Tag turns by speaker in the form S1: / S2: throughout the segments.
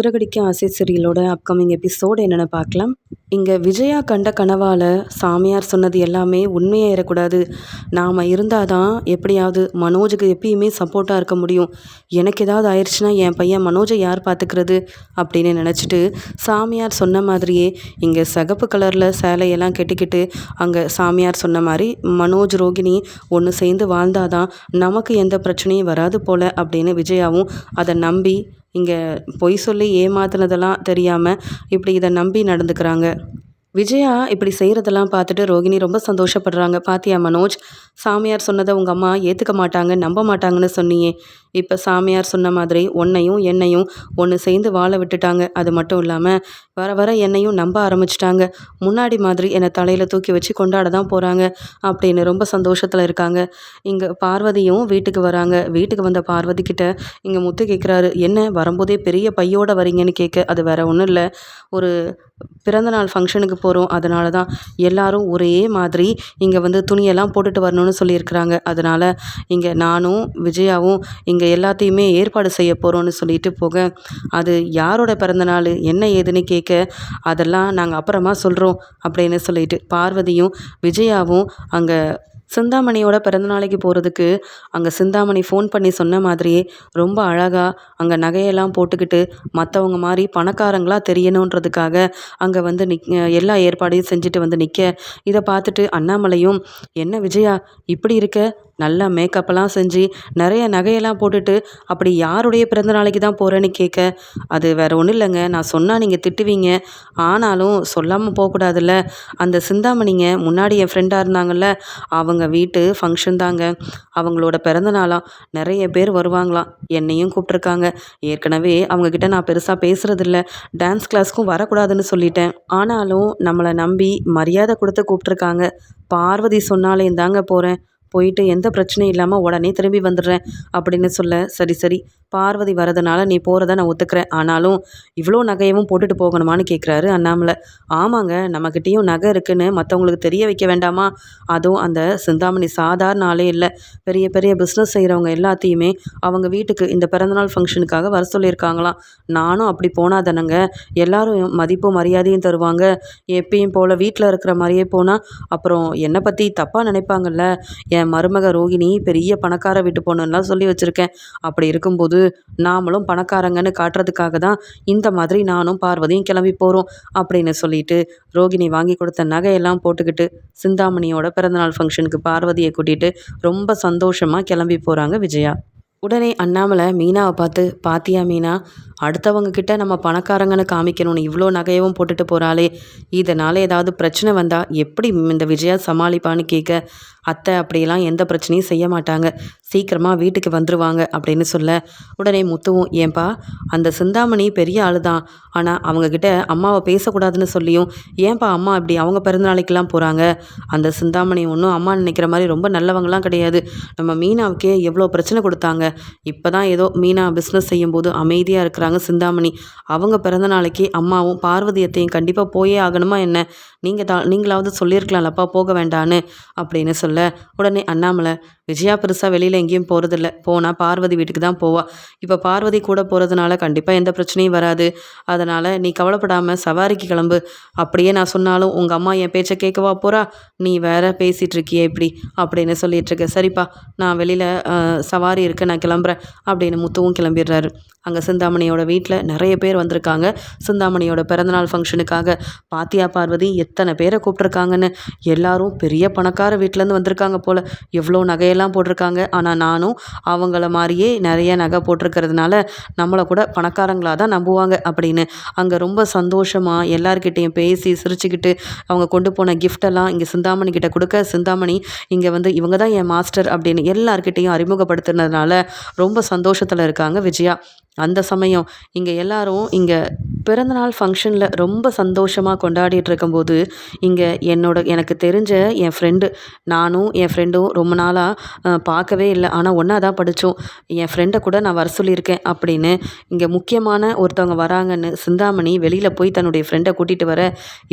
S1: சிறகடிக்க ஆசை சீரியலோட upcoming episode என்னென்னு பார்க்கலாம். இங்கே விஜயா கண்ட கனவால் சாமியார் சொன்னது எல்லாமே உண்மையாயிடக்கூடாது நாம் இருந்தால் தான் எப்படியாவது மனோஜுக்கு எப்பயுமே சப்போர்ட்டாக இருக்க முடியும். எனக்கு ஏதாவது ஆயிடுச்சுன்னா என் பையன் மனோஜை யார் பார்த்துக்கிறது அப்படின்னு நினச்சிட்டு சாமியார் சொன்ன மாதிரியே இங்கே சகப்பு கலரில் சேலையெல்லாம் கட்டிக்கிட்டு அங்கே சாமியார் சொன்ன மாதிரி மனோஜ் ரோகிணி ஒன்று சேர்ந்து வாழ்ந்தாதான் நமக்கு எந்த பிரச்சனையும் வராது போல் அப்படின்னு விஜயாவும் அதை நம்பி இங்கே பொய் சொல்லி ஏமாத்துனதெல்லாம் தெரியாமல் இப்படி இதை நம்பி நடந்துக்கிறாங்க. விஜயா இப்படி செய்கிறதெல்லாம் பார்த்துட்டு ரோகிணி ரொம்ப சந்தோஷப்படுறாங்க. பாத்தியா மனோஜ் சாமியார் சொன்னதை உங்கள் அம்மா ஏற்றுக்க மாட்டாங்க நம்ப மாட்டாங்கன்னு சொன்னியே இப்போ சாமியார் சொன்ன மாதிரி உன்னையும் என்னையும் ஒன்று சேர்ந்து வாழ விட்டுட்டாங்க. அது மட்டும் இல்லாமல் வர வர என்னையும் நம்ப ஆரம்பிச்சிட்டாங்க. முன்னாடி மாதிரி என்னை தலையில் தூக்கி வச்சு கொண்டாட தான் போகிறாங்க அப்படின்னு ரொம்ப சந்தோஷத்தில் இருக்காங்க. இங்கே பார்வதியும் வீட்டுக்கு வராங்க. வீட்டுக்கு வந்த பார்வதி கிட்ட இங்கே முத்து கேட்குறாரு என்ன வரும்போதே பெரிய பையோட வரீங்கன்னு கேட்க அது வேற ஒன்றும் இல்லை. ஒரு பிறந்தநாள் ஃபங்க்ஷனுக்கு போகிறோம் அதனால தான் எல்லாரும் ஒரே மாதிரி இங்கே வந்து துணியெல்லாம் போட்டுட்டு வரணும்னு சொல்லியிருக்கிறாங்க. அதனால் இங்கே நானும் விஜயாவும் இங்கே எல்லாத்தையுமே ஏற்பாடு செய்ய போகிறோன்னு சொல்லிட்டு போக அது யாரோட பிறந்தநாள் என்ன ஏதுன்னு கேட்க அதெல்லாம் நாங்கள் அப்புறமா சொல்கிறோம் அப்படின்னு சொல்லிட்டு பார்வதியும் விஜயாவும் அங்கே சிந்தாமணியோட பிறந்தநாளைக்கு போகிறதுக்கு அங்கே சிந்தாமணி ஃபோன் பண்ணி சொன்ன மாதிரியே ரொம்ப அழகாக அங்கே நகையெல்லாம் போட்டுக்கிட்டு மற்றவங்க மாதிரி பணக்காரங்களாக தெரியணுன்றதுக்காக அங்கே வந்து நிக் எல்லா ஏற்பாடையும் செஞ்சுட்டு வந்து நிற்க இதை பார்த்துட்டு அண்ணாமலையும் என்ன விஜயா இப்படி இருக்க? நல்லா மேக்கப்பெல்லாம் செஞ்சு நிறைய நகையெல்லாம் போட்டுட்டு அப்படி யாருடைய பிறந்த நாளைக்கு தான் போகிறேன்னு கேட்க அது வேறு ஒன்றும் இல்லைங்க. நான் சொன்னால் நீங்கள் திட்டுவீங்க. ஆனாலும் சொல்லாமல் போகக்கூடாதுல்ல. அந்த சிந்தாமணிங்க முன்னாடி என் ஃப்ரெண்டாக இருந்தாங்கல்ல அவங்க வீட்டு ஃபங்க்ஷன் தாங்க. அவங்களோட பிறந்த நாளாக நிறைய பேர் வருவாங்களாம். என்னையும் கூப்பிட்ருக்காங்க ஏற்கனவே அவங்கக்கிட்ட நான் பெருசாக பேசுகிறதில்ல டான்ஸ் கிளாஸ்க்கும் வரக்கூடாதுன்னு சொல்லிட்டேன். ஆனாலும் நம்மளை நம்பி மரியாதை கொடுத்து கூப்பிட்ருக்காங்க பார்வதி சொன்னாலே தாங்க போகிறேன் போயிட்டு எந்த பிரச்சனையும் இல்லாமல் உடனே திரும்பி வந்துடுறேன் அப்படின்னு சொல்ல சரி சரி பார்வதி வரதுனால நீ போகிறத நான் ஒத்துக்கிறேன். ஆனாலும் இவ்வளோ நகையவும் போட்டுட்டு போகணுமான்னு கேட்குறாரு அண்ணாமலை. ஆமாங்க நம்மக்கிட்டேயும் நகை இருக்குன்னு மற்றவங்களுக்கு தெரிய வைக்க வேண்டாமா? அதுவும் அந்த சிந்தாமணி சாதாரண ஆளே இல்லை. பெரிய பெரிய பிஸ்னஸ் செய்கிறவங்க எல்லாத்தையுமே அவங்க வீட்டுக்கு இந்த பிறந்தநாள் ஃபங்க்ஷனுக்காக வர சொல்லியிருக்காங்களாம். நானும் அப்படி போனால் தானங்க எல்லாரும் மதிப்பும் மரியாதையும் தருவாங்க. எப்பயும் போல் வீட்டில் இருக்கிற மாதிரியே போனால் அப்புறம் என்னை பற்றி தப்பாக நினைப்பாங்கல்ல? என் மருமக ரோகிணி பெரிய பணக்கார வீட்டு பொண்ணுலாம் சொல்லி வச்சுருக்கேன். அப்படி இருக்கும்போது நாமளும் பணக்காரங்கன்னு காட்டுறதுக்காக தான் இந்த மாதிரி நானும் பார்வதியும் கிளம்பி போகிறோம் அப்படின்னு சொல்லிட்டு ரோகிணி வாங்கி கொடுத்த நகையெல்லாம் போட்டுக்கிட்டு சிந்தாமணியோட பிறந்தநாள் ஃபங்க்ஷனுக்கு பார்வதியை கூட்டிகிட்டு ரொம்ப சந்தோஷமாக கிளம்பி போகிறாங்க விஜயா. உடனே அண்ணாமலை மீனாவை பார்த்து பாத்தியா மீனா அடுத்தவங்க கிட்ட நம்ம பணக்காரங்கன்னு காமிக்கணும்னு இவ்வளோ நகையவும் போட்டுட்டு போகிறாளே இதனால் ஏதாவது பிரச்சனை வந்தால் எப்படி இந்த விஜயா சமாளிப்பான்னு கேட்க அத்தை அப்படியெல்லாம் எந்த பிரச்சனையும் செய்ய மாட்டாங்க. சீக்கிரமாக வீட்டுக்கு வந்துடுவாங்க அப்படின்னு சொல்ல. உடனே முத்துவும் ஏன்பா அந்த சிந்தாமணி பெரிய ஆள் தான் ஆனால் அவங்கக்கிட்ட அம்மாவை பேசக்கூடாதுன்னு சொல்லியும் ஏன்பா அம்மா இப்படி அவங்க பிறந்தநாளைக்கெல்லாம் போகிறாங்க அந்த சிந்தாமணி ஒன்றும் அம்மா நினைக்கிற மாதிரி ரொம்ப நல்லவங்களாம் கிடையாது. நம்ம மீனாவுக்கே எவ்வளோ பிரச்சனை கொடுத்தாங்க. இப்போ தான் ஏதோ மீனா பிஸ்னஸ் செய்யும்போது அமைதியாக இருக்கிறாங்க. சிந்தாமணி. அவங்க பிறந்த நாளைக்கு அம்மாவும் பார்வதியத்தையும் கண்டிப்பாக போயே ஆகணுமா என்ன? நீங்கள் தான் நீங்களாவது சொல்லியிருக்கலாம்லப்பா போக வேண்டான்னு அப்படின்னு சொல்ல உடனே அண்ணாமலை விஜயா பெருசாக வெளியில் எங்கேயும் போகிறதில்ல போனால் பார்வதி வீட்டுக்கு தான் போவா. இப்போ பார்வதி கூட போகிறதுனால கண்டிப்பாக எந்த பிரச்சனையும் வராது. அதனால் நீ கவலைப்படாமல் சவாரிக்கு கிளம்பு. அப்படியே நான் சொன்னாலும் உங்கள் அம்மா என் பேச்சை கேட்கவா போகிறா நீ வேற பேசிகிட்டு இருக்கியே இப்படி அப்படின்னு சொல்லிட்டு இருக்க. சரிப்பா நான் வெளியில் சவாரி இருக்க நான் கிளம்புறேன் அப்படின்னு முத்துவும் கிளம்பிடுறாரு. அங்கே சிந்தாமணியோட வீட்டில் நிறைய பேர் வந்திருக்காங்க. சிந்தாமணியோட பிறந்தநாள் ஃபங்க்ஷனுக்காக பாத்தியா பார்வதி எத்தனை பேரை கூப்பிட்ருக்காங்கன்னு எல்லாரும் பெரிய பணக்கார வீட்டிலேருந்து வந்திருக்காங்க போல். எவ்வளோ நகையெல்லாம் போட்டிருக்காங்க. ஆனால் நானும் அவங்கள மாதிரியே நிறைய நகை போட்டிருக்கிறதுனால நம்மளை கூட பணக்காரங்களாக தான் நம்புவாங்க அப்படின்னு. அங்கே ரொம்ப சந்தோஷமாக எல்லார்கிட்டேயும் பேசி சிரிச்சுக்கிட்டு அவங்க கொண்டு போன கிஃப்டெல்லாம் இங்கே சிந்தாமணி கிட்ட கொடுக்க சிந்தாமணி இங்கே வந்து இவங்க தான் என் மாஸ்டர் அப்படின்னு எல்லார்கிட்டேயும் அறிமுகப்படுத்தினதுனால ரொம்ப சந்தோஷத்தில் இருக்காங்க விஜயா. அந்த சமயம் இங்கே எல்லாரும் இங்கே பிறந்தநாள் ஃபங்க்ஷனில் ரொம்ப சந்தோஷமாக கொண்டாடிட்டு இருக்கும்போது இங்கே என்னோட எனக்கு தெரிஞ்ச என் ஃப்ரெண்டு நானும் என் ஃப்ரெண்டும் ரொம்ப நாளாக பார்க்கவே இல்லை. ஆனால் ஒன்றா தான் படித்தோம் என் ஃப்ரெண்டை கூட நான் வர சொல்லியிருக்கேன் அப்படின்னு. இங்கே முக்கியமான ஒருத்தவங்க வராங்கன்னு சிந்தாமணி வெளியில் போய் தன்னுடைய ஃப்ரெண்டை கூட்டிகிட்டு வர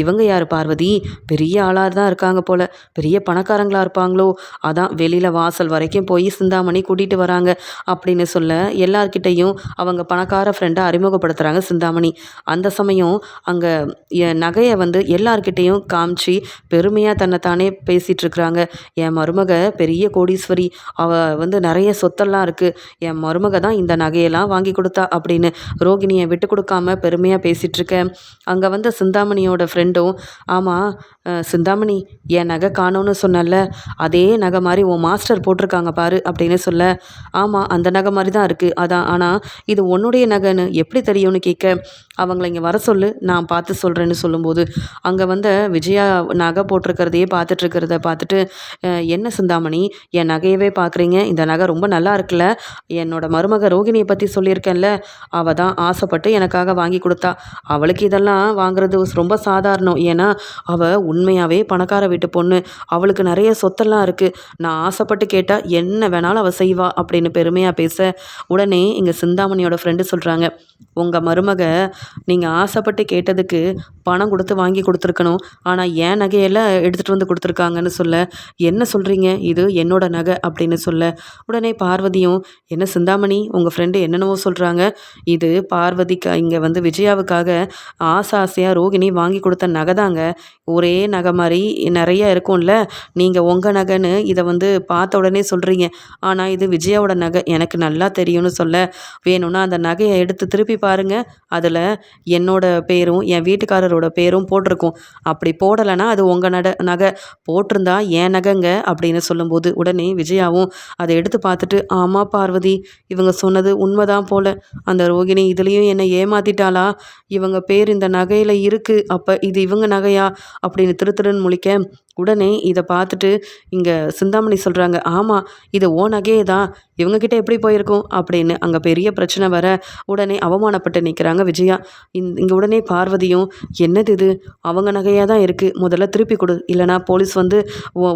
S1: இவங்க யார் பார்வதி? பெரிய ஆளாக தான் இருக்காங்க போல். பெரிய பணக்காரங்களாக இருப்பாங்களோ? அதான் வெளியில் வாசல் வரைக்கும் போய் சிந்தாமணி கூட்டிகிட்டு வராங்க அப்படின்னு சொல்ல எல்லார்கிட்டையும் அவங்க பணக்கார ஃப்ரெண்டை அறிமுகப்படுத்துகிறாங்க சிந்தாமணி. அந்த சமயம் அங்கே என் நகையை வந்து எல்லார்கிட்டேயும் காமிச்சு பெருமையாக தன்னை தானே பேசிகிட்டு இருக்கிறாங்க என் மருமக பெரிய கோடீஸ்வரி. அவள் வந்து நிறைய சொத்தெல்லாம் இருக்குது என் மருமக தான் இந்த நகையெல்லாம் வாங்கி கொடுத்தா அப்படின்னு ரோகிணியை விட்டு கொடுக்காம பெருமையாக பேசிகிட்டு இருக்கேன் அங்கே வந்த சிந்தாமணியோட ஃப்ரெண்டும் ஆமாம் சிந்தாமணி என் நகை காணோன்னு சொன்னல அதே நகை மாதிரி உன் மாஸ்டர் போட்டிருக்காங்க பாரு அப்படின்னு சொல்ல. ஆமாம் அந்த நகை மாதிரி தான் இருக்குது அதான் ஆனால் இது உன்னுடைய நகைன்னு எப்படி தெரியும்னு கேட்க. அவங்கள இங்கே வர சொல்லு. நான் பார்த்து சொல்கிறேன்னு சொல்லும்போது அங்கே வந்த விஜயா நகை போட்டிருக்கிறதையே பார்த்துட்ருக்கிறத பார்த்துட்டு என்ன சிந்தாமணி? என் நகையவே பார்க்குறீங்க. இந்த நகை ரொம்ப நல்லா இருக்குல்ல. என்னோட மருமக ரோகிணியை பற்றி சொல்லியிருக்கேன்ல. அவள் தான் ஆசைப்பட்டு எனக்காக வாங்கி கொடுத்தா. அவளுக்கு இதெல்லாம் வாங்குறது ரொம்ப சாதாரணம். ஏன்னா அவள் உண்மையாகவே பணக்கார வீட்டு பொண்ணு. அவளுக்கு நிறைய சொத்தெல்லாம் இருக்குது நான் ஆசைப்பட்டு கேட்டால் என்ன வேணாலும் அவள் செய்வா அப்படின்னு பெருமையாக பேச உடனே இங்கே சிந்தாமணியோட ஃப்ரெண்டு சொல்கிறாங்க உங்கள் மருமக நீங்கள் ஆசைப்பட்டு கேட்டதுக்கு பணம் கொடுத்து வாங்கி கொடுத்துருக்கணும். ஆனால் ஏன் நகையெல்லாம் எடுத்துகிட்டு வந்து கொடுத்துருக்காங்கன்னு சொல்ல என்ன சொல்கிறீங்க இது என்னோட நகை அப்படின்னு சொல்ல. உடனே பார்வதியும் என்ன சிந்தாமணி? உங்கள் ஃப்ரெண்டு என்னென்னவோ சொல்கிறாங்க இது பார்வதிக்கு இங்கே வந்து விஜயாவுக்காக ஆசை ஆசையாக ரோகிணி வாங்கி கொடுத்த நகை தாங்க. ஒரே நகை மாதிரி நிறைய இருக்கும்ல. நீங்கள் உங்கள் நகைன்னு இதை வந்து பார்த்த உடனே சொல்கிறீங்க ஆனால் இது விஜயாவோட நகை. எனக்கு நல்லா தெரியும்னு சொல்ல. வேணும்னா அந்த நகையை எடுத்து திருப்பி பாருங்கள் அதில் என்னோட பேரும் என் வீட்டுக்காரரோட பேரும் போட்டிருக்கும். அப்படி போடலைன்னா அது உங்கள் நட நகை. போட்டிருந்தா ஏன் நகைங்க? அப்படின்னு சொல்லும்போது உடனே விஜயாவும் அதை எடுத்து பார்த்துட்டு ஆமாம் பார்வதி இவங்க சொன்னது உண்மைதான் போல. அந்த ரோகிணி இதுலேயும் என்னை ஏமாத்திட்டாளா? இவங்க பேர் இந்த நகையில் இருக்குது அப்போ இது இவங்க நகையா? அப்படின்னு திரு திருன்னு முழிக்க உடனே இதை பார்த்துட்டு இங்கே சிந்தாமணி சொல்கிறாங்க ஆமாம் இது ஓ நகையே தான். இவங்கக்கிட்ட எப்படி போயிருக்கும்? அப்படின்னு. அங்கே பெரிய பிரச்சனை வர உடனே அவமானப்பட்டு நிற்கிறாங்க விஜயா. இந் இங்கே உடனே பார்வதியும் என்னது இது? அவங்க நகையாக தான் இருக்குது முதல்ல திருப்பி கொடு. இல்லைனா போலீஸ் வந்து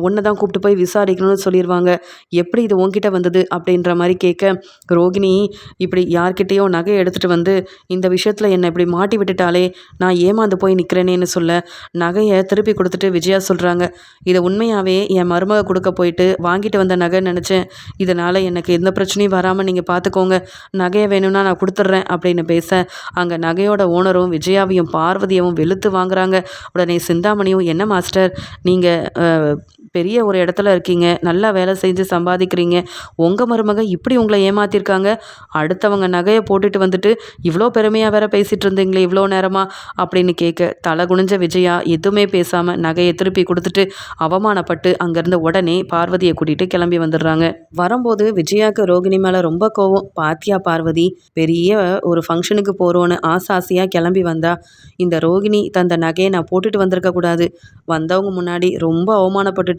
S1: ஒன்றை தான் கூப்பிட்டு போய் விசாரிக்கணும்னு சொல்லிடுவாங்க எப்படி இது உங்ககிட்ட வந்தது? அப்படின்ற மாதிரி கேட்க ரோகிணி இப்படி யார்கிட்டேயோ நகையை எடுத்துகிட்டு வந்து இந்த விஷயத்தில் என்னை இப்படி மாட்டி விட்டுட்டாலே நான் ஏமாந்து போய் நிற்கிறேனேன்னு சொல்ல நகையை திருப்பி கொடுத்துட்டு விஜயா சொல்கிறாங்க இதை உண்மையாகவே என் மருமக கொடுக்க போயிட்டு வாங்கிட்டு வந்த நகை நினச்சேன். இதனால் எனக்கு எந்த பிரச்சனையும் வராமல் நீங்கள் பார்த்துக்கோங்க நகையை வேணும்னா நான் கொடுத்துட்றேன் அப்படின்னு பேச அங்கே நகையோட ஓனரும் விஜயாவையும் பார்வதியவும் வெளுத்து வாங்குறாங்க. உடனே சிந்தாமணியும் என்ன மாஸ்டர்? நீங்கள் பெரிய ஒரு இடத்துல இருக்கீங்க. நல்லா வேலை செஞ்சு சம்பாதிக்கிறீங்க. உங்கள் மருமக இப்படி உங்களை ஏமாத்திருக்காங்க. அடுத்தவங்க நகையை போட்டுட்டு வந்துட்டு இவ்வளோ பெருமையாக வேற பேசிகிட்டு இருந்தீங்களே இவ்வளோ நேரமாக அப்படின்னு கேட்க தலை குனிஞ்ச விஜயா எதுவுமே பேசாமல் நகையை திருப்பி கொடுத்துட்டு அவமானப்பட்டு அங்கேருந்து உடனே பார்வதியை கூட்டிகிட்டு கிளம்பி வந்துடுறாங்க. வரும்போது விஜயாவுக்கு ரோகிணி மேலே ரொம்ப கோவம். பாத்தியா பார்வதி பெரிய ஒரு ஃபங்க்ஷனுக்கு போகிறோன்னு ஆசை ஆசையாக கிளம்பி வந்தா இந்த ரோகிணி தந்த நகையை நான் போட்டுட்டு வந்திருக்க கூடாது. வந்தவங்க முன்னாடி ரொம்ப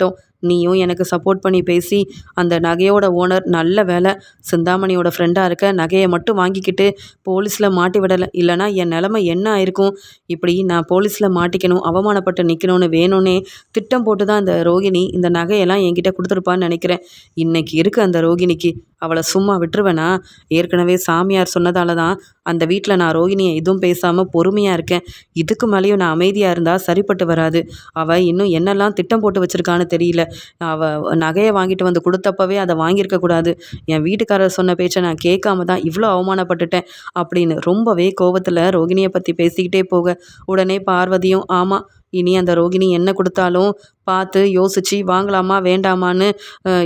S1: momento நீயும் எனக்கு சப்போர்ட் பண்ணி பேசி அந்த நகையோட ஓனர் நல்ல வேலை சிந்தாமணியோட ஃப்ரெண்டாக இருக்க நகையை மட்டும் வாங்கிக்கிட்டு போலீஸில் மாட்டி விடலை. இல்லைனா என் நிலமை என்ன ஆயிருக்கும்? இப்படி நான் போலீஸில் மாட்டிக்கணும் அவமானப்பட்டு நிற்கணும்னு வேணும்னே திட்டம் போட்டு தான் இந்த ரோகிணி இந்த நகையெல்லாம் என்கிட்ட கொடுத்துருப்பான்னு நினைக்கிறேன். இன்னைக்கு இருக்குது அந்த ரோகிணிக்கு. அவளை சும்மா விட்டுருவேனா? ஏற்கனவே சாமியார் சொன்னதால தான் அந்த வீட்டில் நான் ரோகிணியை எதுவும் பேசாமல் பொறுமையாக இருக்கேன். இதுக்கு மேலேயும் நான் அமைதியாக இருந்தால் சரிப்பட்டு வராது. அவள் இன்னும் என்னெல்லாம் திட்டம் போட்டு வச்சுருக்கான்னு தெரியல. அவள் நகையை வாங்கிட்டு வந்து கொடுத்தப்பவே அதை வாங்கியிருக்க கூடாது. என் வீட்டுக்காரர் சொன்ன பேச்சை நான் கேட்காம தான் இவ்வளோ அவமானப்பட்டுட்டேன் அப்படின்னு ரொம்பவே கோபத்தில் ரோகிணியை பற்றி பேசிக்கிட்டே போக உடனே பார்வதியும் ஆமாம் இனி அந்த ரோகிணி என்ன கொடுத்தாலும் பார்த்து யோசித்து வாங்கலாமா வேண்டாமான்னு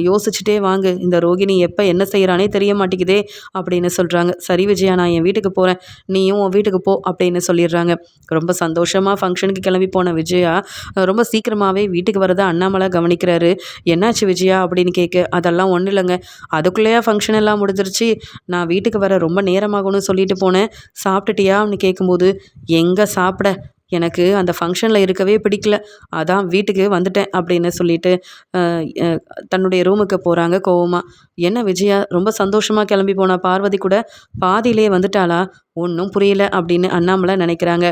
S1: யோசிச்சுட்டே வாங்கு. இந்த ரோகிணி எப்போ என்ன செய்கிறானே தெரிய மாட்டேங்குதே அப்படின்னு சொல்கிறாங்க சரி விஜயா நான் என் வீட்டுக்கு போகிறேன் நீயும் உன் வீட்டுக்கு போ அப்படின்னு சொல்லிடுறாங்க. ரொம்ப சந்தோஷமாக ஃபங்க்ஷனுக்கு கிளம்பி போன விஜயா ரொம்ப சீக்கிரமாகவே வீட்டுக்கு வரதை அண்ணாமலை கவனிக்கிறாரு. என்னாச்சு விஜயா? அப்படின்னு கேட்க அதெல்லாம் ஒன்றும் இல்லைங்க. அதுக்குள்ளேயே ஃபங்க்ஷன் எல்லாம் முடிஞ்சிருச்சு. நான் வீட்டுக்கு வர ரொம்ப நேரமாகணும்னு சொல்லிட்டு போனேன். சாப்பிட்டுட்டியா அப்படின்னு கேட்கும்போது எங்கே சாப்பிட? எனக்கு அந்த ஃபங்க்ஷனில் இருக்கவே பிடிக்கல. அதான் வீட்டுக்கு வந்துட்டேன் அப்படின்னு சொல்லிட்டு தன்னுடைய ரூமுக்கு போகிறாங்க கோவமாக என்ன விஜயா ரொம்ப சந்தோஷமாக கிளம்பி போன பார்வதி கூட பாதியிலே வந்துட்டாளா? ஒன்றும் புரியல அப்படின்னு அண்ணாமலை நினைக்கிறாங்க.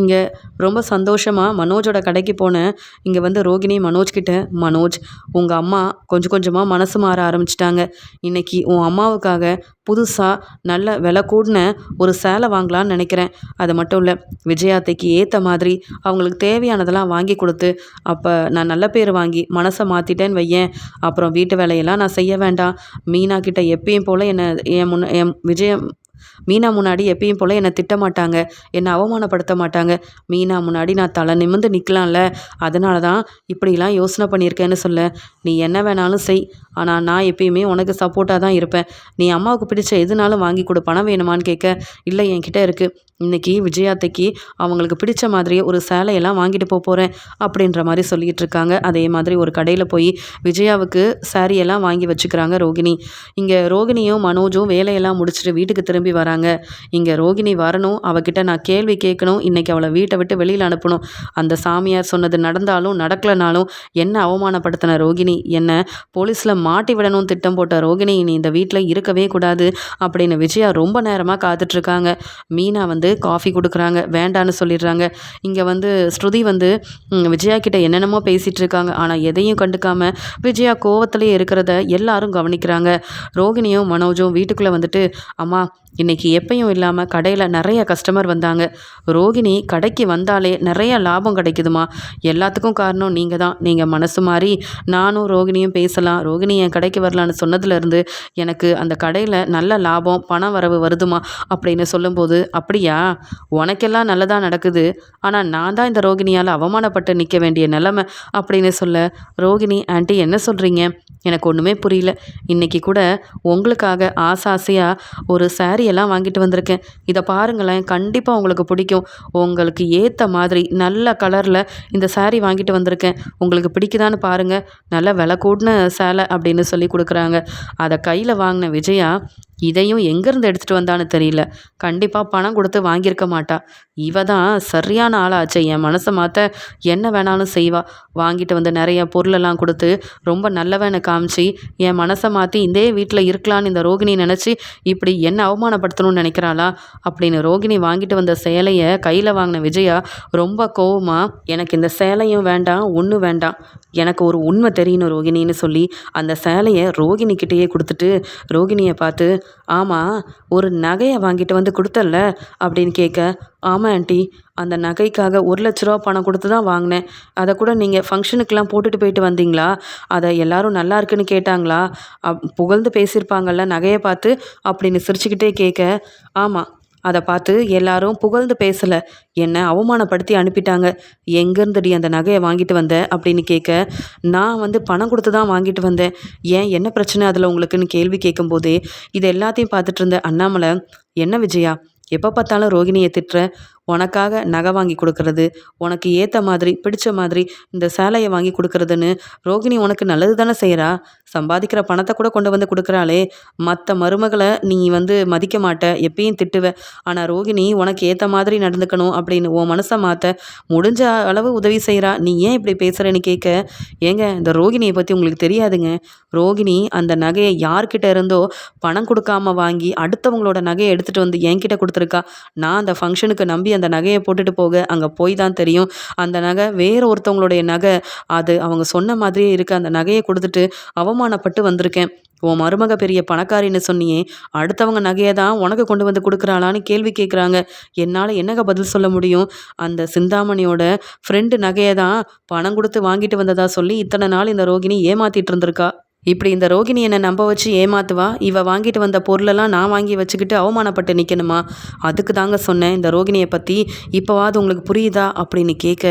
S1: இங்கே ரொம்ப சந்தோஷமாக மனோஜோட கடைக்கு போனேன் இங்கே வந்து ரோகிணி மனோஜ்கிட்ட மனோஜ் உங்கள் அம்மா கொஞ்சம் கொஞ்சமாக மனசு மாற ஆரம்பிச்சிட்டாங்க. இன்றைக்கி உன் அம்மாவுக்காக புதுசாக நல்ல விலை கூடின ஒரு சேலை வாங்கலான்னு நினைக்கிறேன். அது மட்டும் இல்லை விஜயாத்தைக்கு ஏற்ற மாதிரி அவங்களுக்கு தேவையானதெல்லாம் வாங்கி கொடுத்து அப்போ நான் நல்ல பேர் வாங்கி மனசை மாற்றிட்டேன்னு வையேன். அப்புறம் வீட்டு வேலையெல்லாம் நான் செய்ய வேண்டாம். மீனா கிட்ட எப்பயும் போல் என்னை என் முன்ன என் விஜயம் மீனா முன்னாடி எப்பயும் போல் என்னை திட்ட மாட்டாங்க என்னை அவமானப்படுத்த மாட்டாங்க. மீனா முன்னாடி நான் தலை நிமிர்ந்து நிற்கலாம்ல அதனால தான் இப்படிலாம் யோசனை பண்ணியிருக்கேன்னு சொல்ல. நீ என்ன வேணாலும் செய். ஆனால் நான் எப்பயுமே உனக்கு சப்போர்ட்டாக தான் இருப்பேன். நீ அம்மாவுக்கு பிடிச்ச எதுனாலும் வாங்கி கொடு. பணம் வேணுமான்னு கேட்க. இல்லை என்கிட்ட இருக்குது இன்றைக்கி விஜயாத்தைக்கு அவங்களுக்கு பிடிச்ச மாதிரியே ஒரு சேலையெல்லாம் வாங்கிட்டு போக போகிறேன் அப்படின்ற மாதிரி சொல்லிட்டு இருக்காங்க. அதே மாதிரி ஒரு கடையில் போய் விஜயாவுக்கு சாரியெல்லாம் வாங்கி வச்சுக்கிறாங்க ரோகிணி. இங்கே ரோகிணியும் மனோஜும் வேலையெல்லாம் முடிச்சுட்டு வீட்டுக்கு திரும்பி வராங்க. இங்கே ரோகிணி வரணும். அவகிட்ட நான் கேள்வி கேட்கணும். இன்னைக்கு அவளை வீட்டை விட்டு வெளியில் அனுப்பணும். அந்த சாமியார் சொன்னது நடந்தாலும் நடக்கலனாலும் என்ன அவமானப்படுத்தின ரோகிணி? என்ன போலீஸில் மாட்டி விடணும் திட்டம் போட்ட ரோகிணி நீ இந்த வீட்டில் இருக்கவே கூடாது அப்படின்னு விஜயா ரொம்ப நேரமாக காத்துட்ருக்காங்க மீனா வந்து காஃபி கொடுக்குறாங்க வேண்டான்னு சொல்லிடுறாங்க. இங்கே வந்து ஸ்ருதி வந்து விஜயா கிட்ட என்னென்னமோ பேசிகிட்டு இருக்காங்க. ஆனால் எதையும் கண்டுக்காமல் விஜயா கோவத்திலே இருக்கிறத எல்லாரும் கவனிக்கிறாங்க. ரோகிணியும் மனோஜும் வீட்டுக்குள்ளே வந்துட்டு அம்மா இன்னைக்கு எப்பயும் இல்லாமல் கடையில் நிறைய கஸ்டமர் வந்தாங்க. ரோகிணி கடைக்கு வந்தாலே நிறைய லாபம் கிடைக்குதுமா. எல்லாத்துக்கும் காரணம் நீங்கள் தான். நீங்கள் மனசு மாறி நானும் ரோகிணியும் பேசலாம். ரோகிணி என் கடைக்கு வரலான்னு சொன்னதுலேருந்து எனக்கு அந்த கடையில் நல்ல லாபம் பணம் வரவு வருதுமா? அப்படின்னு சொல்லும்போது அப்படியா? உனக்கெல்லாம் நல்லதாக நடக்குது. ஆனால் நான் தான் இந்த ரோகிணியால் அவமானப்பட்டு நிற்க வேண்டிய நிலமை அப்படின்னு சொல்ல ரோகிணி ஆண்டி என்ன சொல்கிறீங்க எனக்கு ஒன்றுமே புரியல. இன்றைக்கி கூட உங்களுக்காக ஆசை ஆசையாக ஒரு சாரியெல்லாம் எல்லாம் வாங்கிட்டு வந்திருக்கேன். இதை பாருங்களேன் கண்டிப்பாக உங்களுக்கு பிடிக்கும். உங்களுக்கு ஏற்ற மாதிரி நல்ல கலரில் இந்த சாரீ வாங்கிட்டு வந்திருக்கேன். உங்களுக்கு பிடிக்குதான்னு பாருங்கள் நல்ல விலை கூடின சேலை அப்படின்னு சொல்லி கொடுக்குறாங்க. அதை கையில் வாங்கின விஜயா இதையும் எங்கேருந்து எடுத்துகிட்டு வந்தான்னு தெரியல. கண்டிப்பாக பணம் கொடுத்து வாங்கியிருக்க மாட்டா. இவ தான் சரியான ஆளாச்சு. என் மனசை மாற்ற என்ன வேணாலும் செய்வா. வாங்கிட்டு வந்து நிறைய பொருளெல்லாம் கொடுத்து ரொம்ப நல்லவனை காமிச்சு என் மனசை மாற்றி இதே வீட்டில் இருக்கலான்னு இந்த ரோகிணி நினச்சி இப்படி என்ன அவமானப்படுத்தணும்னு நினைக்கிறாளா? அப்படின்னு ரோகிணி வாங்கிட்டு வந்த சேலையை கையில் வாங்கின விஜயா ரொம்ப கோவமாக எனக்கு இந்த சேலையும் வேண்டாம் ஒன்றும் வேண்டாம். எனக்கு ஒரு உண்மை தெரியணும் ரோகிணின்னு சொல்லி அந்த சேலையை ரோகிணிக்கிட்டேயே கொடுத்துட்டு ரோகிணியை பார்த்து ஆமாம் ஒரு நகையை வாங்கிட்டு வந்து கொடுத்தல்ல? அப்படின்னு கேட்க ஆமாம் ஆண்டி. அந்த நகைக்காக ஒரு லட்ச ரூபா பணம் கொடுத்து தான் வாங்கினேன். அதை கூட நீங்கள் ஃபங்க்ஷனுக்கெலாம் போட்டுட்டு போயிட்டு வந்தீங்களா? அதை எல்லாரும் நல்லா இருக்குன்னு கேட்டாங்களா? அப் புகழ்ந்து பேசியிருப்பாங்கல்ல நகையை பார்த்து அப்படின்னு சிரிச்சுக்கிட்டே கேட்க ஆமாம் அதை பார்த்து எல்லாரும் புகழ்ந்து பேசலை. என்னை அவமானப்படுத்தி அனுப்பிட்டாங்க. எங்கேருந்துடி அந்த நகையை வாங்கிட்டு வந்த? அப்படின்னு கேட்க நான் வந்து பணம் கொடுத்து தான் வாங்கிட்டு வந்தேன். ஏன் என்ன பிரச்சனை அதில் உங்களுக்குன்னு கேள்வி கேட்கும்போதே இது எல்லாத்தையும் பார்த்துட்டு இருந்த அண்ணாமலை என்ன விஜயா எப்போ பார்த்தாலும் ரோகிணியை திட்டுற? உனக்காக நகை வாங்கி கொடுக்கறது உனக்கு ஏற்ற மாதிரி பிடிச்ச மாதிரி இந்த சேலையை வாங்கி கொடுக்கறதுன்னு ரோகிணி உனக்கு நல்லது தானே செய்கிறா சம்பாதிக்கிற பணத்தை கூட கொண்டு வந்து கொடுக்குறாளே. மற்ற மருமகளை நீ வந்து மதிக்க மாட்ட எப்பயும் திட்டுவ. ஆனால் ரோகிணி உனக்கு ஏற்ற மாதிரி நடந்துக்கணும் அப்படின்னு உன் மனசை மாற்ற முடிஞ்ச அளவு உதவி செய்கிறா நீ ஏன் இப்படி பேசுகிறேன்னு கேட்க ஏங்க இந்த ரோகிணியை பற்றி உங்களுக்கு தெரியாதுங்க. ரோகிணி அந்த நகையை யார்கிட்ட இருந்தோ பணம் கொடுக்காம வாங்கி அடுத்தவங்களோட நகையை எடுத்துகிட்டு வந்து என்கிட்ட கொடுத்துருக்கா. நான் அந்த ஃபங்க்ஷனுக்கு நம்பி அந்த நகையை போட்டுட்டு போக அங்கே போய் தான் தெரியும். அந்த நகை வேற ஒருத்தவங்களுடைய நகை. அது அவங்க சொன்ன மாதிரியே இருக்குது அந்த நகையை கொடுத்துட்டு அவமானப்பட்டு வந்திருக்கேன். உன் மருமக பெரிய பணக்காரின்னு சொன்னியே. அடுத்தவங்க நகையை தான் உனக்கு கொண்டு வந்து கொடுக்குறாளான்னு கேள்வி கேட்குறாங்க என்னால் என்னங்க பதில் சொல்ல முடியும்? அந்த சிந்தாமணியோட ஃப்ரெண்டு நகையை தான் பணம் கொடுத்து வாங்கிட்டு வந்ததா சொல்லி இத்தனை நாள் இந்த ரோகிணி ஏமாத்திட்டு இருந்திருக்கா? இப்படி இந்த ரோகிணி என்னை நம்ப வச்சு ஏமாத்துவா? இவ வாங்கிட்டு வந்த பொருளெல்லாம் நான் வாங்கி வச்சுக்கிட்டு அவமானப்பட்டு நிற்கணுமா அதுக்கு தாங்க சொன்னேன் இந்த ரோகிணியை பற்றி இப்போவாது உங்களுக்கு புரியுதா? அப்படின்னு கேட்க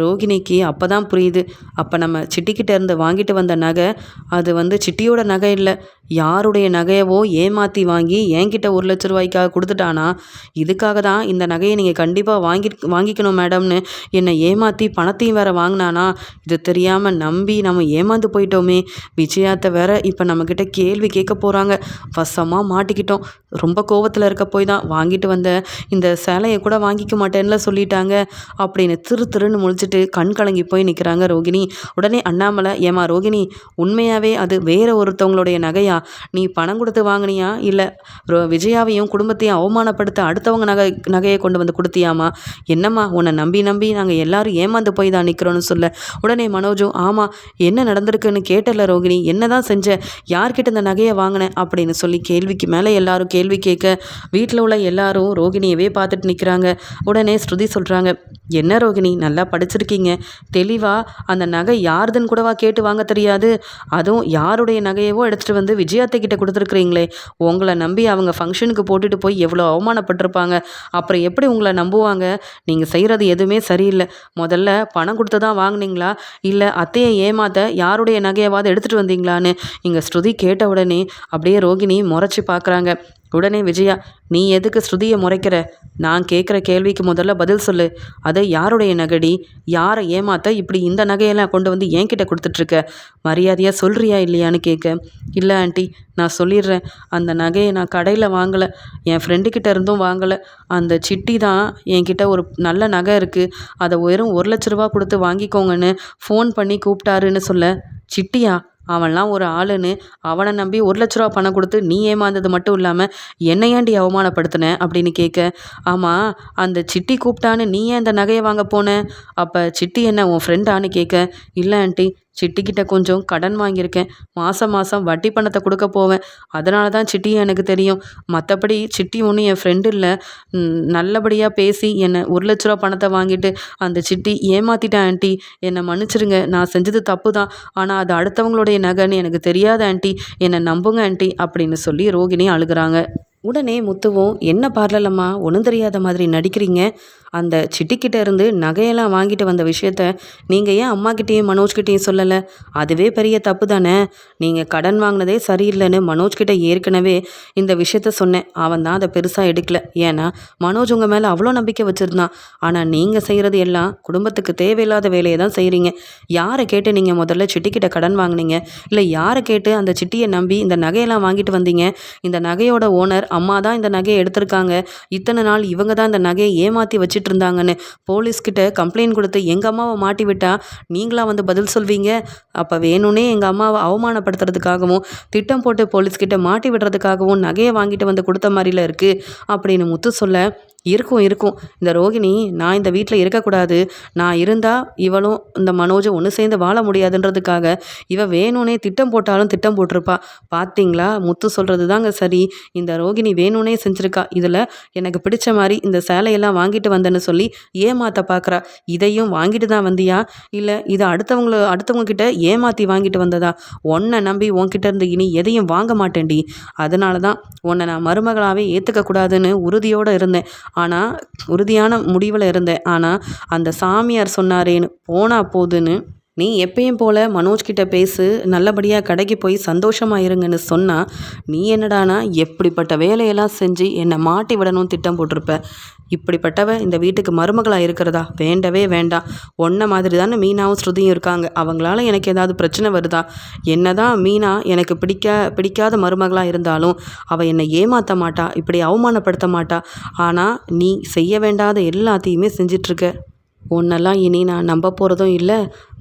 S1: ரோகிணிக்கு அப்போ தான் புரியுது. அப்போ நம்ம சிட்டிக்கிட்ட இருந்து வாங்கிட்டு வந்த நகை அது வந்து சிட்டியோட நகை இல்லை. யாருடைய நகையவோ ஏமாற்றி வாங்கி என்கிட்ட ஒரு லட்ச ரூபாய்க்காக கொடுத்துட்டானா? இதுக்காக தான் இந்த நகையை நீங்கள் கண்டிப்பாக வாங்கி வாங்கிக்கணும் மேடம்னு என்னை ஏமாற்றி பணத்தையும் வேற வாங்கினானா? இது தெரியாமல் நம்பி நம்ம ஏமாந்து போயிட்டோமே. விஜயா விஜயாத்த வேற இப்போ நம்மக்கிட்ட கேள்வி கேட்க போகிறாங்க வசமாக மாட்டிக்கிட்டோம். ரொம்ப கோவத்தில் இருக்க போய் தான் வாங்கிட்டு வந்த இந்த சேலையை கூட வாங்கிக்க மாட்டேன்ல சொல்லிட்டாங்க. அப்படின்னு திரு திருன்னு முழிச்சிட்டு கண் கலங்கி போய் நிற்கிறாங்க ரோகிணி. உடனே அண்ணாமலை ஏமா ரோகிணி உண்மையாகவே அது வேற ஒருத்தவங்களுடைய நகையா? நீ பணம் கொடுத்து வாங்கினியா? இல்லை விஜயாவையும் குடும்பத்தையும் அவமானப்படுத்த அடுத்தவங்க நகை நகையை கொண்டு வந்து கொடுத்தியாமா என்னம்மா உன்னை நம்பி நம்பி நாங்கள் எல்லாரும் ஏமாந்து போய் தான் நிற்கிறோன்னு சொல்ல? உடனே மனோஜும் ஆமாம் என்ன நடந்திருக்குன்னு கேட்டல ரோகிணி. என்ன தான் செஞ்ச யார்கிட்ட இந்த நகையை வாங்கினேன் அப்படின்னு சொல்லி கேள்விக்கு மேலே எல்லாரும் கேள்வி கேட்க வீட்டில் உள்ள எல்லாரும் ரோகிணியவே பார்த்துட்டு நிற்கிறாங்க உடனே ஸ்ருதி சொல்கிறாங்க என்ன ரோகிணி நல்லா படிச்சிருக்கீங்க. தெளிவாக அந்த நகை யாருதுன்னு கூடவா கேட்டு வாங்க தெரியாது. அதுவும் யாருடைய நகையவோ எடுத்துகிட்டு வந்து விஜயாத்தை கிட்ட கொடுத்துருக்குறீங்களே. உங்களை நம்பி அவங்க ஃபங்க்ஷனுக்கு போட்டுட்டு போய் எவ்வளோ அவமானப்பட்டிருப்பாங்க. அப்புறம் எப்படி உங்களை நம்புவாங்க? நீங்கள் செய்கிறது எதுவுமே சரியில்லை. முதல்ல பணம் கொடுத்து தான் வாங்கினீங்களா? இல்லை அத்தையை ஏமாத்த யாருடைய நகையவாது எடுத்துகிட்டு வந்தீங்களான்னு இங்கே ஸ்ருதி கேட்ட உடனே அப்படியே ரோகிணி முறைச்சி பார்க்குறாங்க உடனே விஜயா நீ எதுக்கு ஸ்ருதியை முறைக்கிற? நான் கேட்குற கேள்விக்கு முதல்ல பதில் சொல்லு. அது யாருடைய நகடி? யாரை ஏமாத்த இப்படி இந்த நகையெல்லாம் கொண்டு வந்து என்கிட்ட கொடுத்துட்ருக்க? மரியாதையாக சொல்கிறியா இல்லையான்னு கேட்க இல்லை ஆண்டி நான் சொல்லிடுறேன். அந்த நகையை நான் கடையில் வாங்கலை. என் ஃப்ரெண்டுக்கிட்ட இருந்தும் வாங்கலை. அந்த சிட்டி தான் என்கிட்ட ஒரு நல்ல நகை இருக்குது அதை வெறும் ஒரு லட்ச ரூபா கொடுத்து வாங்கிக்கோங்கன்னு ஃபோன் பண்ணி கூப்பிட்டாருன்னு சொல்ல. சிட்டியா? அவன்லாம் ஒரு ஆளுன்னு அவனை நம்பி ஒரு லட்ச ரூபா பணம் கொடுத்து நீ ஏமாந்தது மட்டும் இல்லாமல் என்னை ஏண்டி அவமானப்படுத்தின அப்படின்னு கேட்க ஆமாம் அந்த சிட்டி கூப்பிட்டான்னு நீ ஏன் அந்த நகையை வாங்க போன? அப்போ சிட்டி என்ன உன் ஃப்ரெண்டான்னு கேட்க இல்லை ஆண்டி சிட்டிக்கிட்ட கொஞ்சம் கடன் வாங்கியிருக்கேன். மாதம் மாதம் வட்டி பணத்தை கொடுக்க போவேன். அதனால தான் சிட்டி எனக்கு தெரியும். மற்றபடி சிட்டி ஒன்றும் என் ஃப்ரெண்டு இல்லை. நல்லபடியாக பேசி என்னை ஒரு லட்ச ரூபா பணத்தை வாங்கிட்டு அந்த சிட்டி ஏமாற்றிட்டேன் ஆண்டி. என்னை மன்னிச்சிருங்க. நான் செஞ்சது தப்பு தான் ஆனால் அது அடுத்தவங்களுடைய நகைன்னு எனக்கு தெரியாது ஆண்டி. என்னை நம்புங்க ஆண்டி அப்படின்னு சொல்லி ரோகிணி அழுகிறாங்க. உடனே முத்துவும் என்ன பார்லலம்மா ஒன்றும் தெரியாத மாதிரி நடிக்கிறீங்க. அந்த சிட்டிக்கிட்ட இருந்து நகையெல்லாம் வாங்கிட்டு வந்த விஷயத்த நீங்கள் ஏன் அம்மாக்கிட்டேயும் மனோஜ்கிட்டையும் சொல்லலை? அதுவே பெரிய தப்பு தானே. நீங்கள் கடன் வாங்கினதே சரியில்லைன்னு மனோஜ்கிட்ட ஏற்கனவே இந்த விஷயத்த சொன்னேன். அவன் தான் அதை பெருசாக எடுக்கல. ஏன்னா மனோஜ் உங்கள் மேலே அவ்வளோ நம்பிக்கை வச்சுருந்தான். ஆனால் நீங்கள் செய்கிறது எல்லாம் குடும்பத்துக்கு தேவையில்லாத வேலையை தான் செய்கிறீங்க யாரை கேட்டு நீங்கள் முதல்ல சிட்டிக்கிட்ட கடன் வாங்கினீங்க? இல்லை யாரை கேட்டு அந்த சிட்டியை நம்பி இந்த நகையெல்லாம் வாங்கிட்டு வந்தீங்க? இந்த நகையோட ஓனர் அம்மா தான் இந்த நகையை எடுத்திருக்காங்க. இத்தனை நாள் இவங்க தான் இந்த நகையை ஏமாற்றி வச்சுட்டு இருந்தாங்கன்னு போலீஸ்கிட்ட கம்ப்ளைண்ட் கொடுத்து எங்கள் அம்மாவை மாட்டி விட்டா நீங்களாக வந்து பதில் சொல்வீங்க? அப்போ வேணும்னே எங்கள் அம்மாவை அவமானப்படுத்துறதுக்காகவும் திட்டம் போட்டு போலீஸ்கிட்ட மாட்டி விடுறதுக்காகவும் நகையை வாங்கிட்டு வந்து கொடுத்த மாதிரில இருக்குது அப்படின்னு முத்து சொல்ல இருக்கும் இருக்கும். இந்த ரோகிணி நான் இந்த வீட்டில் இருக்கக்கூடாது. நான் இருந்தால் இவளும் இந்த மனோஜும் ஒன்று சேர்ந்து வாழ முடியாதுன்றதுக்காக இவ வேணும்னே திட்டம் போட்டாலும் திட்டம் போட்டிருப்பா. பார்த்தீங்களா முத்து சொல்கிறது தாங்க சரி. இந்த ரோகிணி வேணும்னே செஞ்சுருக்கா. இதில் எனக்கு பிடிச்ச மாதிரி இந்த சேலையெல்லாம் வாங்கிட்டு வந்தேன்னு சொல்லி ஏமாத்த பார்க்குறா இதையும் வாங்கிட்டு தான் வந்தியா? இல்லை இதை அடுத்தவங்கள அடுத்தவங்க கிட்ட ஏமாற்றி வாங்கிட்டு வந்ததா? உன்னை நம்பி உன்கிட்ட இருந்து இனி எதையும் வாங்க மாட்டேன்டி. அதனால தான் உன்னை நான் மருமகளாகவே ஏற்றுக்கக்கூடாதுன்னு உறுதியோடு இருந்தேன். ஆனால் உறுதியான முடிவில் இருந்தேன். ஆனால் அந்த சாமியார் சொன்னாரேன்னு போனால் போதுன்னு நீ எப்பயும் போல் மனோஜ்கிட்ட பேசு நல்லபடியாக கடைக்கு போய் சந்தோஷமாக இருங்கன்னு சொன்னால் நீ என்னடானா எப்படிப்பட்ட வேலையெல்லாம் செஞ்சு என்னை மாட்டி விடணும்னு திட்டம் போட்டிருப்ப. இப்படிப்பட்டவ இந்த வீட்டுக்கு மருமகளாக இருக்கிறதா? வேண்டவே வேண்டாம் ஒன்றை மாதிரி தானே மீனாவும் ஸ்ருதியும் இருக்காங்க. அவங்களால எனக்கு ஏதாவது பிரச்சனை வருதா? என்ன தான் மீனா எனக்கு பிடிக்க பிடிக்காத மருமகளாக இருந்தாலும் அவள் என்னை ஏமாற்ற மாட்டா இப்படி அவமானப்படுத்த மாட்டா. ஆனால் நீ செய்ய வேண்டாத எல்லாத்தையுமே செஞ்சிட்ருக்க. உன்னெல்லாம் இனி நான் நம்ப போகிறதும் இல்லை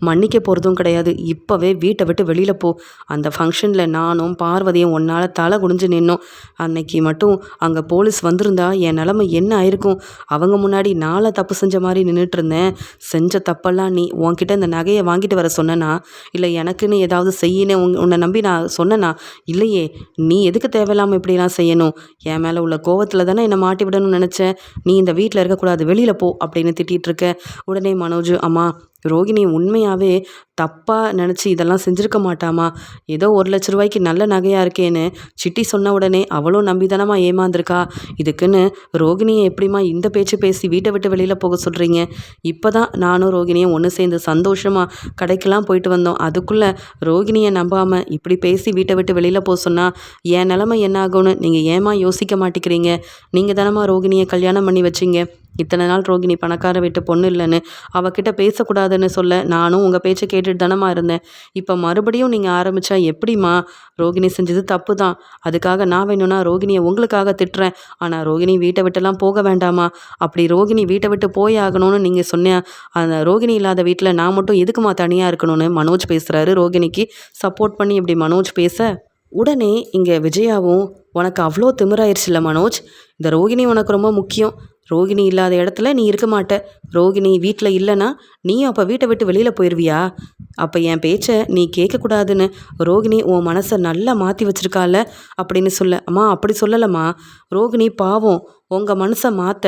S1: மன்னிக்க போகிறதும் கிடையாது. இப்போவே வீட்டை விட்டு வெளியில் போ. அந்த ஃபங்க்ஷனில் நானும் பார்வதியும் உன்னால் தலை குனிஞ்சு நின்னோம். அன்னைக்கு மட்டும் அங்கே போலீஸ் வந்திருந்தா என் நிலமை என்ன ஆயிருக்கும்? அவங்க முன்னாடி நாளை தப்பு செஞ்ச மாதிரி நின்றுட்டு இருந்தேன் செஞ்ச தப்பெல்லாம் நீ உன்கிட்ட இந்த நகையை வாங்கிட்டு வர சொன்னனா? இல்லை எனக்குன்னு ஏதாவது செய்யினே உன் உன்னை நம்பி நான் சொன்னனா? இல்லையே நீ எதுக்கு தேவையில்லாமல் இப்படிலாம் செய்யணும்? என் மேலே உள்ள கோவத்தில் தானே என்னை மாட்டி விடணும்னு நினச்சேன். நீ இந்த வீட்டில் இருக்கக்கூடாது வெளியில் போ அப்படின்னு திட்டிகிட்டு இருக்க. உடனே மனோஜ் அம்மா ரோகிணி உண்மையாகவே தப்பாக நினச்சி இதெல்லாம் செஞ்சுருக்க மாட்டாமா? ஏதோ ஒரு லட்ச ரூபாய்க்கு நல்ல நகையாக இருக்கேன்னு சிட்டி சொன்ன உடனே அவளும் நம்பிதானமா ஏமாந்துருக்கா? இதுக்குன்னு ரோகிணியை எப்படிமா இந்த பேச்சு பேசி வீட்டை விட்டு வெளியில் போக சொல்கிறீங்க இப்போ தான் நானும் ரோகிணியும் ஒன்று சேர்ந்து சந்தோஷமாக கடைக்கெல்லாம் போயிட்டு வந்தோம். அதுக்குள்ளே ரோகிணியை நம்பாமல் இப்படி பேசி வீட்டை விட்டு வெளியில் போக சொன்னால் என் நிலமை என்ன ஆகும்னு நீங்கள் ஏமா யோசிக்க மாட்டேங்கிறீங்க? நீங்கள் தானம்மா ரோகிணியை கல்யாணம் பண்ணி வச்சிங்க. இத்தனை நாள் ரோகிணி பணக்கார வீட்டு பொண்ணு இல்லைன்னு அவகிட்ட பேசக்கூடாது பண்ணக்கூடாதுன்னு சொல்ல நானும் உங்கள் பேச்சை கேட்டுட்டு தானம்மா இருந்தேன். இப்போ மறுபடியும் நீங்கள் ஆரம்பித்தா எப்படிம்மா? ரோகிணி செஞ்சது தப்பு தான் அதுக்காக நான் வேணும்னா ரோகிணியை உங்களுக்காக திட்டுறேன். ஆனால் ரோகிணி வீட்டை விட்டுலாம் போக வேண்டாமா அப்படி ரோகிணி வீட்டை விட்டு போய் ஆகணும்னு நீங்கள் சொன்ன அந்த ரோகிணி இல்லாத வீட்டில் நான் மட்டும் எதுக்குமா தனியாக இருக்கணும்னு மனோஜ் பேசுகிறாரு ரோகிணிக்கு. சப்போர்ட் பண்ணி இப்படி மனோஜ் பேச உடனே இங்கே விஜயாவும் உனக்கு அவ்வளோ திமிராயிருச்சுல மனோஜ்? இந்த ரோகிணி உனக்கு ரொம்ப முக்கியம். ரோகிணி இல்லாத இடத்துல நீ இருக்க மாட்ட. ரோகிணி வீட்டில் இல்லைன்னா நீயும் அப்போ வீட்டை விட்டு வெளியில் போயிடுவியா அப்போ என் பேச்சை நீ கேட்கக்கூடாதுன்னு ரோகிணி உன் மனசை நல்லா மாற்றி வச்சுருக்கால அப்படின்னு சொல்ல. அம்மா அப்படி சொல்லலம்மா. ரோகிணி பாவம். உங்கள் மனசை மாற்ற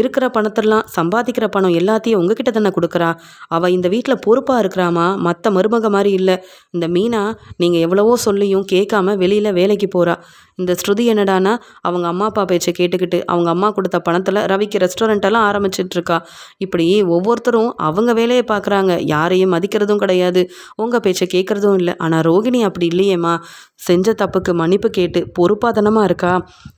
S1: இருக்கிற பணத்தெல்லாம் சம்பாதிக்கிற பணம் எல்லாத்தையும் உங்ககிட்ட தானே கொடுக்குறா? அவள் இந்த வீட்டில் பொறுப்பாக இருக்கிறாமா? மற்ற மருமக மாதிரி இல்லை. இந்த மீனா நீங்கள் எவ்வளவோ சொல்லியும் கேட்காம வெளியில் வேலைக்கு போகிறா இந்த ஸ்ருதி என்னடானா அவங்க அம்மா அப்பா பேச்சை கேட்டுக்கிட்டு அவங்க அம்மா கொடுத்த பணத்தில் ரவிக்கு ரெஸ்டாரண்ட்டெல்லாம் ஆரம்பிச்சிட்ருக்கா இப்படி ஒவ்வொருத்தரும் அவங்க வேலையை பார்க்குறாங்க யாரையும் மதிக்கிறதும் கிடையாது. உங்கள் பேச்சை கேட்குறதும் இல்லை. ஆனால் ரோகிணி அப்படி இல்லையேம்மா. செஞ்ச தப்புக்கு மன்னிப்பு கேட்டு பொறுப்பாதனமாக இருக்கா?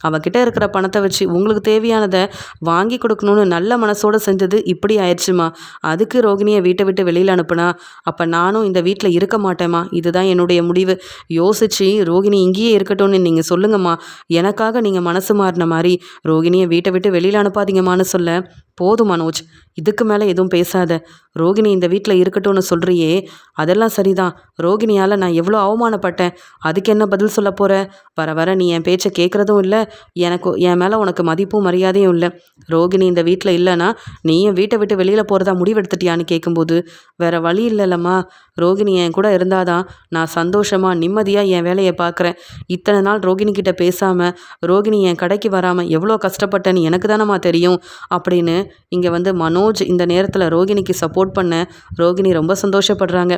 S1: அவகிட்ட இருக்கிற பணத்தை வச்சு உங்களுக்கு தேவையானதை வாங்கி கொடுக்கணும்னு நல்ல மனசோட செஞ்சது இப்படி ஆயிடுச்சுமா. அதுக்கு ரோகிணியை வீட்டை விட்டு வெளியில் அனுப்புனா அப்போ நானும் இந்த வீட்டில் இருக்க மாட்டேம்மா. இதுதான் என்னுடைய முடிவு. யோசிச்சு ரோகிணி இங்கேயே இருக்கட்டும்னு நீங்கள் சொல்லுங்கம்மா. எனக்காக நீங்கள் மனசு மாறின மாதிரி ரோகிணியை வீட்டை விட்டு வெளியில் அனுப்பாதீங்கம்மான்னு சொல்ல போதும் மனோஜ். இதுக்கு மேலே எதுவும் பேசாத. ரோகிணி இந்த வீட்டில் இருக்கட்டும்னு சொல்கிறியே அதெல்லாம் சரிதான். ரோகிணியால் நான் எவ்வளோ அவமானப்பட்டேன். அதுக்கு என்ன பதில் சொல்ல போகிற வர வர நீ என் பேச்சை கேட்குறதும் இல்லை. எனக்கு என் மேலே உனக்கு மதிப்பு மதிப்பும் மரியாதையும் இல்லை. ரோகிணி இந்த வீட்டில் இல்லைன்னா நீயும் வீட்டை விட்டு வெளியில் போகிறதா முடிவெடுத்துட்டியான்னு கேட்கும்போது வேற வழி இல்லைல்லம்மா ரோகிணி என் கூட இருந்தாதான் நான் சந்தோஷமாக நிம்மதியாக என் வேலையை பார்க்குறேன் இத்தனை நாள் ரோகிணி கிட்ட பேசாமல் ரோகிணி என் கடைக்கு வராமல் எவ்வளோ கஷ்டப்பட்டேன்னு எனக்கு தானம்மா தெரியும் அப்படின்னு இங்கே வந்து மனோஜ் இந்த நேரத்தில் ரோகிணிக்கு சப்போர்ட் பண்ண ரோகிணி ரொம்ப சந்தோஷப்படுறாங்க.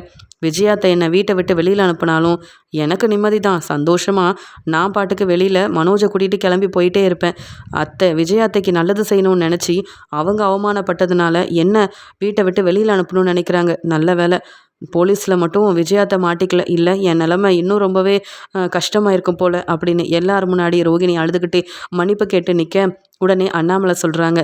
S1: விஜயாத்தை என்னை வீட்டை விட்டு வெளியில் அனுப்பினாலும் எனக்கு நிம்மதி தான் சந்தோஷமாக நான் பாட்டுக்கு வெளியில் மனோஜை கூட்டிகிட்டு கிளம்பி போயிட்டே இருப்பேன். அத்தை விஜயாத்தைக்கு நல்லது செய்யணும்னு நினச்சி அவங்க அவமானப்பட்டதுனால என்ன வீட்டை விட்டு வெளியில் அனுப்பணும்னு நினைக்கிறாங்க. நல்ல வேலை. போலீஸில் மட்டும் விஜயாத்தை மாட்டிக்கல. இல்லை என் நிலமை இன்னும் ரொம்பவே கஷ்டமாக இருக்கும் போல் அப்படின்னு எல்லார் முன்னாடி ரோகிணி அழுதுகிட்டே மன்னிப்பு கேட்டு நிற்க உடனே அண்ணாமலை சொல்கிறாங்க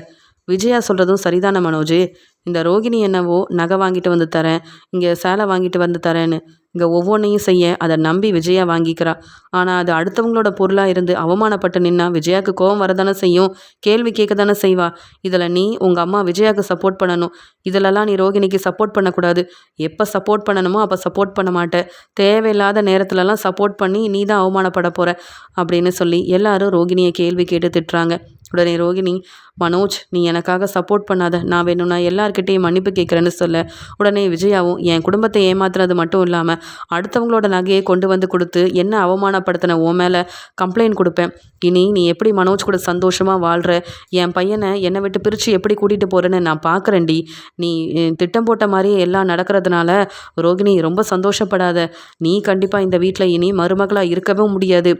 S1: விஜயா சொல்கிறதும் சரிதானே மனோஜ்? இந்த ரோகிணி என்னவோ நகை வாங்கிட்டு வந்து தரேன். இங்கே சேலை வாங்கிட்டு வந்து தரேன்னு. இங்கே ஒவ்வொன்றையும் செய்ய அதை நம்பி விஜயா வாங்கிக்கிறா. ஆனால் அது அடுத்தவங்களோட பொருளாக இருந்து அவமானப்பட்டு நின்னா விஜயாவுக்கு கோபம் வரதானே செய்யும். கேள்வி கேட்க தானே செய்வா. இதில் நீ உங்கள் அம்மா விஜயாவுக்கு சப்போர்ட் பண்ணணும். இதிலெல்லாம் நீ ரோகிணிக்கு சப்போர்ட் பண்ணக்கூடாது. எப்போ சப்போர்ட் பண்ணணுமோ அப்போ சப்போர்ட் பண்ண மாட்டேன் தேவையில்லாத நேரத்துலலாம் சப்போர்ட் பண்ணி நீ தான் அவமானப்பட போகிற அப்படின்னு சொல்லி எல்லாரும் ரோகிணியை கேள்வி கேட்டு திட்டுறாங்க. உடனே ரோகிணி மனோஜ் நீ எனக்காக சப்போர்ட் பண்ணாத. நான் வேணும்னா எல்லார்கிட்டையும் மன்னிப்பு கேட்குறேன்னு சொல்ல. உடனே விஜயாவும் என் குடும்பத்தை ஏமாத்துறது மட்டும் இல்லாமல் அடுத்தவங்களோட நகையை கொண்டு வந்து கொடுத்து என்ன அவமானப்படுத்தின உன் மேலே கம்ப்ளைண்ட் கொடுப்பேன். இனி நீ எப்படி மனோஜ் கூட சந்தோஷமாக வாழ்கிற என் பையனை என்னை விட்டு பிரித்து எப்படி கூட்டிகிட்டு போகிறேன்னு நான் பார்க்குறேன்டி நீ திட்டம் போட்ட மாதிரியே எல்லாம் நடக்கிறதுனால ரோகிணி ரொம்ப சந்தோஷப்படாத. நீ கண்டிப்பாக இந்த வீட்டில் இனி மருமகளாக இருக்கவும் முடியாது.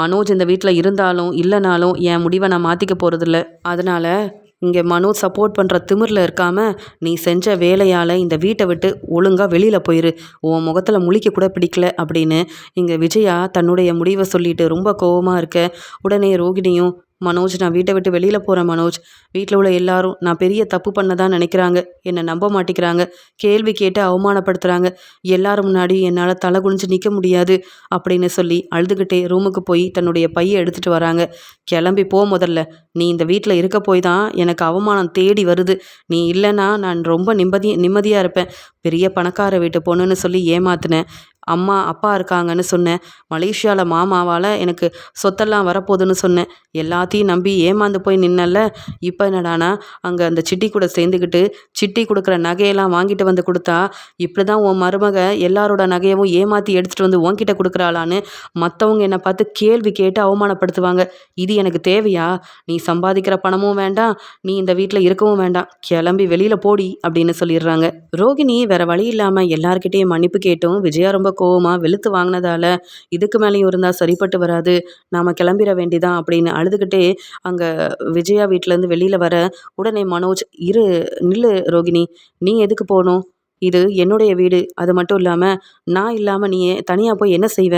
S1: மனோஜ் இந்த வீட்டில் இருந்தாலும் இல்லைனாலும் என் முடிவை நான் மாற்றிக்க போகிறதில்ல அதனால் இங்கே மனோஜ் சப்போர்ட் பண்ணுற திமிரில் இருக்காமல் நீ செஞ்ச வேலையால் இந்த வீட்டை விட்டு ஒழுங்காக வெளியில் போயிரு. உன் முகத்தில் முழிக்க கூட பிடிக்கல அப்படின்னு இங்கே விஜயா தன்னுடைய முடிவை சொல்லிட்டு ரொம்ப கோபமாக இருக்க. உடனே ரோகிணியும் மனோஜ் நான் வீட்டை விட்டு வெளியில் போகிறேன் மனோஜ். வீட்டில் உள்ள எல்லாரும் நான் பெரிய தப்பு பண்ணதான் நினைக்கிறாங்க. என்னை நம்ப மாட்டேங்கிறாங்க கேள்வி கேட்டு அவமானப்படுத்துகிறாங்க எல்லாரும் முன்னாடி என்னால் தலை குனிஞ்சு நிற்க முடியாது அப்படின்னு சொல்லி அழுதுகிட்டே ரூமுக்கு போய் தன்னுடைய பையை எடுத்துகிட்டு வராங்க. கிளம்பி போ முதல்ல. நீ இந்த வீட்டில் இருக்க போய் தான் எனக்கு அவமானம் தேடி வருது. நீ இல்லைன்னா நான் ரொம்ப நிம்மதி நிம்மதியாக இருப்பேன். பெரிய பணக்கார வீட்டு பொண்ணுன்னு சொல்லி ஏமாத்தினேன். அம்மா அப்பா இருக்காங்கன்னு சொன்னேன். மலேசியாவில் மாமாவால் எனக்கு சொத்தெல்லாம் வரப்போகுதுன்னு சொன்னேன். எல்லாத்தையும் நம்பி ஏமாந்து போய் நின்னல இப்போ என்னடானா அங்கே அந்த சிட்டி கூட சேர்ந்துக்கிட்டு சிட்டி கொடுக்குற நகையெல்லாம் வாங்கிட்டு வந்து கொடுத்தா இப்படி தான் உன் மருமக எல்லாரோட நகையவும் ஏமாற்றி எடுத்துகிட்டு வந்து உன்கிட்ட கொடுக்குறாளான்னு மற்றவங்க என்னை பார்த்து கேள்வி கேட்டு அவமானப்படுத்துவாங்க. இது எனக்கு தேவையா? நீ சம்பாதிக்கிற பணமும் வேண்டாம். நீ இந்த வீட்டில் இருக்கவும் வேண்டாம். கிளம்பி வெளியில் போடி அப்படின்னு சொல்லிடுறாங்க. ரோகிணி வேற வழி இல்லாமல் எல்லார்கிட்டேயும் மன்னிப்பு கேட்டும். விஜயா ரொம்ப கோவமாக வெளுத்து வாங்கினதால இதுக்கு மேலேயும் இருந்தால் சரிப்பட்டு வராது. நாம் கிளம்பிட வேண்டிதான் அப்படின்னு அழுதுகிட்டே அங்கே விஜயா வீட்டிலேருந்து வெளியில் வர உடனே மனோஜ் இரு நில்லு ரோகிணி. நீ எதுக்கு போகணும்? இது என்னுடைய வீடு. அது மட்டும் இல்லாமல் நான் இல்லாமல் நீ தனியாக போய் என்ன செய்வ?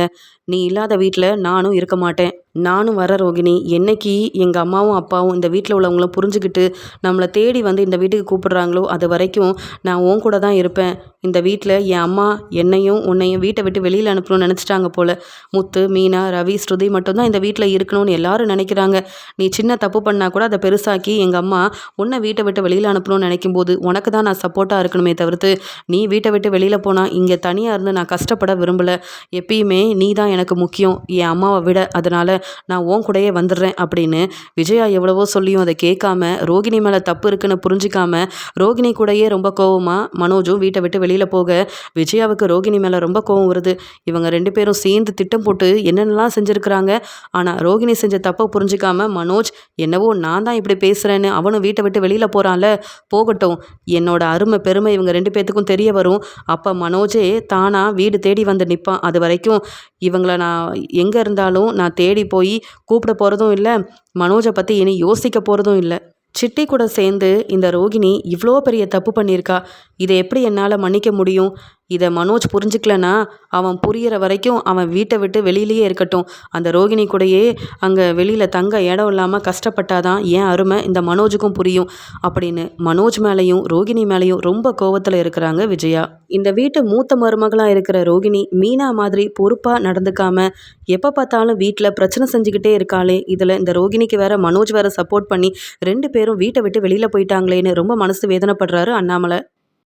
S1: நீ இல்லாத வீட்டில் நானும் இருக்க மாட்டேன். நானும் வர ரோகிணி. என்னைக்கு எங்கள் அம்மாவும் அப்பாவும் இந்த வீட்டில் உள்ளவங்களும் புரிஞ்சுக்கிட்டு நம்மளை தேடி வந்து இந்த வீட்டுக்கு கூப்பிடுறாங்களோ அது வரைக்கும் நான் உன் கூட தான் இருப்பேன். இந்த வீட்டில் என் அம்மா என்னையும் உன்னையும் வீட்டை விட்டு வெளியில் அனுப்பணும்னு நினச்சிட்டாங்க போல். முத்து மீனா ரவி ஸ்ருதி மட்டும்தான் இந்த வீட்டில் இருக்கணும்னு எல்லாரும் நினைக்கிறாங்க. நீ சின்ன தப்பு பண்ணால் கூட அதை பெருசாக்கி எங்கள் அம்மா உன்னை வீட்டை விட்டு வெளியில் அனுப்பணும்னு நினைக்கும் போது உனக்கு தான் நான் சப்போர்ட்டாக இருக்கணுமே தவிர்த்து நீ வீட்டை விட்டு வெளியில் போனால் இங்கே தனியாக இருந்து நான் கஷ்டப்பட விரும்பலை. எப்பயுமே நீ தான் எனக்கு முக்கியம். என் அம்மாவை விட. அதனால் நான் உன் கூடயே வந்துடுறேன் அப்படின்னு விஜயா எவ்வளவோ சொல்லியும் அதை கேட்காம ரோகிணி மேலே தப்பு இருக்குன்னு புரிஞ்சிக்காம ரோகிணி கூடயே ரொம்ப கோவமாக மனோஜும் வீட்டை விட்டு வெளியில் போக விஜயாவுக்கு ரோகிணி மேலே ரொம்ப கோவம் வருது. இவங்க ரெண்டு பேரும் சேர்ந்து திட்டம் போட்டு என்னென்னலாம் செஞ்சுருக்கிறாங்க? ஆனால் ரோகிணி செஞ்ச தப்பை புரிஞ்சிக்காம மனோஜ் என்னவோ நான் தான் இப்படி பேசுகிறேன்னு அவனும் வீட்டை விட்டு வெளியில் போகிறான்ல போகட்டும் என்னோட அருமை பெருமை இவங்க ரெண்டு பேர்த்துக்கும் தெரிய வரும். அப்போ மனோஜே தானாக வீடு தேடி வந்து நிற்பான் அது வரைக்கும் இவங்கள நான் எங்கே இருந்தாலும் நான் தேடி போய் கூப்பிட போகிறதும் இல்லை. மனோஜை பற்றி இனி யோசிக்க போகிறதும் இல்லை. சிட்டி கூட சேர்ந்து இந்த ரோகிணி இவ்வளோ பெரிய தப்பு பண்ணியிருக்கா. இதை எப்படி என்னால் மன்னிக்க முடியும்? இதை மனோஜ் புரிஞ்சுக்கலனா அவன் புரியிற வரைக்கும் அவன் வீட்டை விட்டு வெளியிலேயே இருக்கட்டும். அந்த ரோகிணி கூடயே அங்கே வெளியில் தங்க இடம் இல்லாமல் கஷ்டப்பட்டாதான் ஏன் அருமை இந்த மனோஜுக்கும் புரியும் அப்படின்னு மனோஜ் மேலேயும் ரோகிணி மேலேயும் ரொம்ப கோவத்தில் இருக்கிறாங்க விஜயா. இந்த வீட்டு மூத்த மருமகளாக இருக்கிற ரோகிணி மீனா மாதிரி பொறுப்பாக நடந்துக்காம எப்போ பார்த்தாலும் வீட்டில் பிரச்சனை செஞ்சுக்கிட்டே இருக்காளே. இதில் இந்த ரோகிணிக்கு வேற மனோஜ் வேற சப்போர்ட் பண்ணி ரெண்டு பேரும் வீட்டை விட்டு வெளியில் போயிட்டாங்களேன்னு ரொம்ப மனசு வேதனைப்படுறாரு அண்ணாமலை.